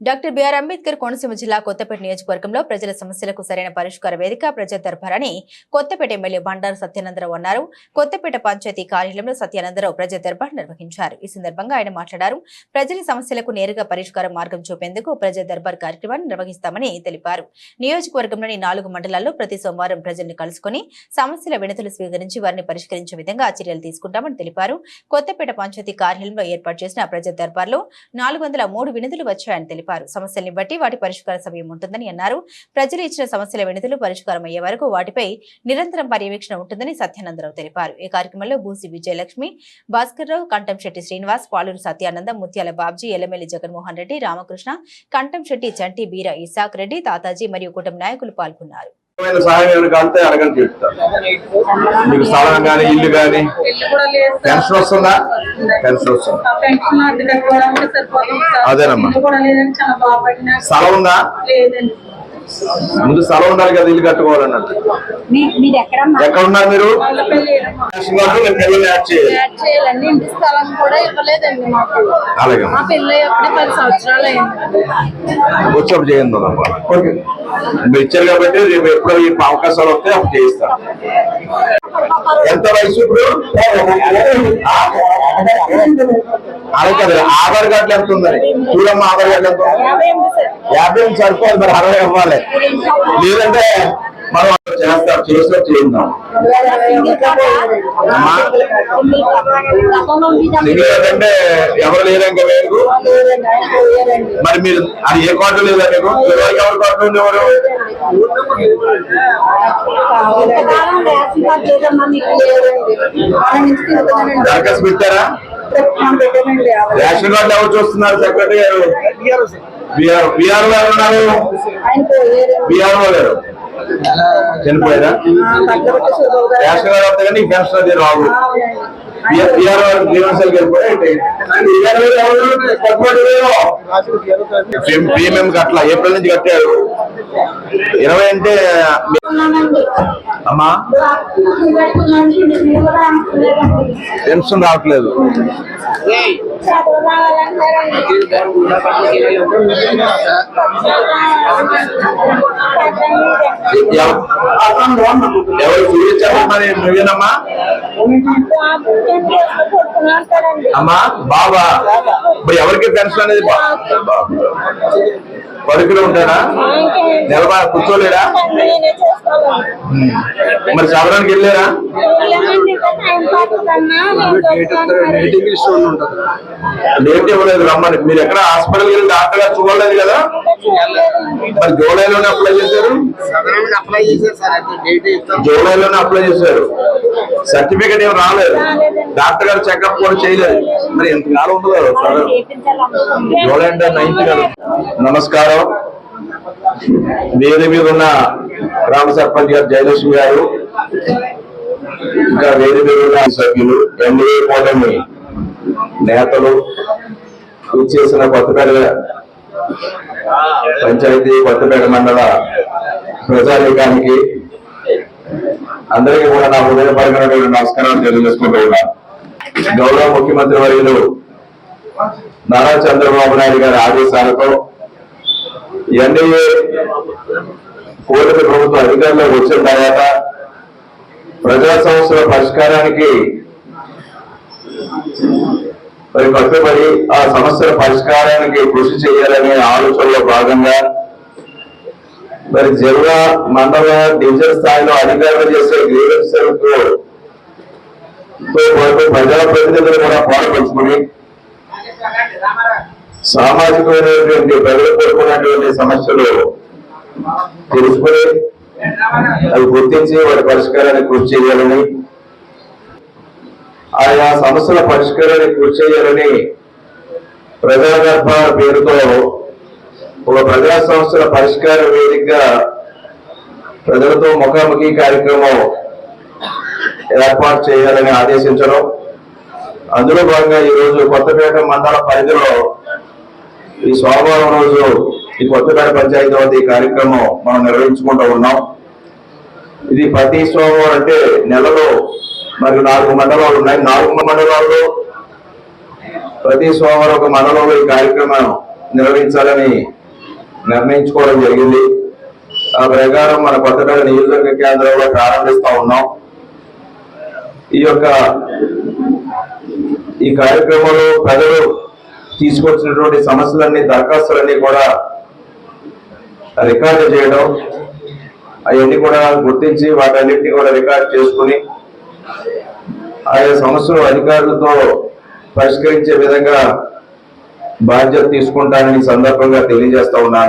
Doctor BR Ambedkar Konaseema జిల్లా కొత్తపేట నియోజకవర్గంలో ప్రజల సమస్యలకు సరైన పరిష్కార వేదిక ప్రజా దర్బారని కొత్తపేట ఎమ్మెల్యే బండారు సత్యానందరావు అన్నారు. కొత్తపేట పంచాయతీ కార్యాలయంలో సత్యానందరావు ప్రజా దర్బార్ నిర్వహించారు. ఈ సందర్భంగా ఆయన మాట్లాడారు. ప్రజల సమస్యలకు నేరుగా పరిష్కార మార్గం చూపేందుకు ప్రజా దర్బార్ కార్యక్రమాన్ని నిర్వహిస్తామని తెలిపారు. నియోజకవర్గంలోని నాలుగు మండలాల్లో ప్రతి సోమవారం ప్రజల్ని కలుసుకుని సమస్యల వినతులు స్వీకరించి వారిని పరిష్కరించే విధంగా చర్యలు తీసుకుంటామని తెలిపారు. కొత్తపేట పంచాయతీ కార్యాలయంలో ఏర్పాటు చేసిన ప్రజా దర్బార్లో నాలుగు వందల మూడు వినతులు వచ్చాయని తెలిపారు. సమస్యల్ని బట్టి వాటి పరిష్కార సమయం ఉంటుందని అన్నారు. ప్రజలు ఇచ్చిన సమస్యల వినతులు పరిష్కారం అయ్యే వరకు వాటిపై నిరంతరం పర్యవేక్షణ ఉంటుందని సత్యానందరావు తెలిపారు. ఈ కార్యక్రమంలో బూసి విజయలక్ష్మి భాస్కర్రావు కంటంశెట్టి శ్రీనివాస్ పాలూరు సత్యానందం ముత్యాల బాబ్జీ ఎల్లమెల్లి జగన్మోహన్ రెడ్డి రామకృష్ణ కంటంశెట్టి చంటి బీర ఇసాక్ రెడ్డి తాతాజీ మరియు కుటుంబ నాయకులు పాల్గొన్నారు. ఏమైనా సహాయం ఏమైనా కాలితే అడగని చెప్తాను మీకు స్థలం కానీ ఇల్లు కానీ. పెన్షన్ వస్తుందా పెన్షన్ వస్తుంది. అదేనమ్మా. స్థలం ఉందా లేదండి ముందు స్థలం ఉండాలి కదా ఇల్లు కట్టుకోవాలన్నట్టు ఎక్కడ ఉన్నారు మీరు అలాగే. వచ్చేప్పుడు చేయండి అమ్మా. మీరు ఇచ్చారు కాబట్టి రేపు ఎప్పుడు ఈ అవకాశాలు వస్తే అప్పుడు చేయిస్తాను ఎంత వయసు ఇప్పుడు? ఆ? కదా ఆధార్ కార్డులు ఎంత ఉందని చూడమ్మ ఆధార్ కార్డు ఎంత యాభై సరిపోదు మరి అరవై ఇవ్వాలి. లేదంటే మనం చేస్తాం చేసినా చేద్దాం అంటే ఎవరు లేరు ఇంకా మీకు మరి మీరు అది ఏ కార్డు లేదా మీకు ఎవరికి ఎవరి కోట ఉండేవారు దరఖాస్తు పెట్టారా రేషన్ కార్డు ఎవరు చూస్తున్నారు సెక్రటరీ గారు బిఆర్ బిఆర్ గారు ఉన్నారు. బిఆర్ గారు. చనిపోయారా? రేషన్ కార్డు వస్తే కానీ పెన్షన్ అది రావు. బిఆర్ గారు గ్రీవెన్సీలకు వెళ్ళిపోయి ప్రీమియం కట్ల ఏప్రిల్ నుంచి కట్టారు. ఇరవై అంటే అమ్మా? పెన్షన్ రావట్లేదు. ఎవరు చూపించారు మరి నువ్వేనమ్మా అమ్మా బాబా ఇప్పుడు ఎవరికి పెన్షన్ అనేది పడుకులో ఉంటాడా? నిలబా కూర్చోలేడా. మరి చదవడానికి వెళ్ళారా? డేట్ ఇవ్వలేదు రమ్మని. మీరు ఎక్కడ హాస్పిటల్ వెళ్ళి డాక్టర్ గారు చూడలేదు కదా? మరి జూలైలోనే అప్లై చేశారు? జూలైలోనే అప్లై చేశారు. సర్టిఫికేట్ ఏం రాలేదు. డాక్టర్ గారు చెకప్ కూడా చేయలేదు. మరి ఎంత కాలం ఉండదు సార్? జూలై అంటే నైన్త్ కదా. నమస్కారం. వేది మీద ఉన్న గ్రామ సర్పంచ్ గారు జయలక్ష్మి గారు ఇంకా వేది మీద ఉన్న సభ్యులు ఎన్డీఏ కూటమి నేతలు చేసిన కొత్తపేట పంచాయతీ కొత్తపేట మండల ప్రజానీకానికి అందరికీ కూడా నా హృదయపరమైనటువంటి నమస్కారాలు తెలియజేసుకుంటున్నా. గౌరవ ముఖ్యమంత్రి వర్యులు నారా చంద్రబాబు నాయుడు గారి ఆదేశాలతో ఎన్డీఏ కూటమి ప్రభుత్వం అధికారంలోకి వచ్చిన తర్వాత ప్రజా సమస్యల పరిష్కారానికి మరి కట్టుబడి ఆ సమస్యల పరిష్కారానికి కృషి చేయాలనే ఆలోచనలో భాగంగా మరి జిల్లా మండల డివిజన్ స్థాయిలో అధికారులు చేసే గ్రీవెన్స్లతో తో పాటు ప్రజా కూడా పాల్పంచుకుని సామాజికమైనటువంటి ప్రజలు కోరుకున్నటువంటి సమస్యలు తెలుసుకుని అవి గుర్తించి వాటి పరిష్కారానికి కృషి చేయాలని ఆయా సమస్యల పరిష్కారానికి పూర్తి చేయాలని ప్రజా పేరుతో ఒక ప్రజా సమస్యల పరిష్కార వేదికగా ప్రజలతో ముఖాముఖి కార్యక్రమం ఏర్పాటు చేయాలని ఆదేశించడం. అందులో భాగంగా ఈ రోజు కొత్తపేట మండల పరిధిలో ఈ సోమవారం రోజు ఈ కొత్తపేట పంచాయతీ వద్ద ఈ కార్యక్రమం మనం నిర్వహించుకుంటూ ఉన్నాం. ఇది ప్రతి సోమవారం అంటే నెలలో మరి నాలుగు మండలాలు ఉన్నాయి. నాలుగు మండలాల్లో ప్రతి సోమవారం ఒక మండలంలో ఈ కార్యక్రమం నిర్వహించాలని నిర్ణయించుకోవడం జరిగింది. ఆ ప్రకారం మన కొత్తపేట నియోజకవర్గ కేంద్రంలో ప్రారంభిస్తూ ఉన్నాం. ఈ యొక్క ఈ కార్యక్రమంలో ప్రజలు తీసుకొచ్చినటువంటి సమస్యలన్నీ దరఖాస్తులన్నీ కూడా రికార్డు చేయడం అవన్నీ కూడా గుర్తించి వాటన్నిటిని కూడా రికార్డ్ చేసుకుని ఆయా సమస్యలు అధికారులతో పరిష్కరించే విధంగా బాధ్యత తీసుకుంటానని సందర్భంగా తెలియజేస్తా ఉన్నాను.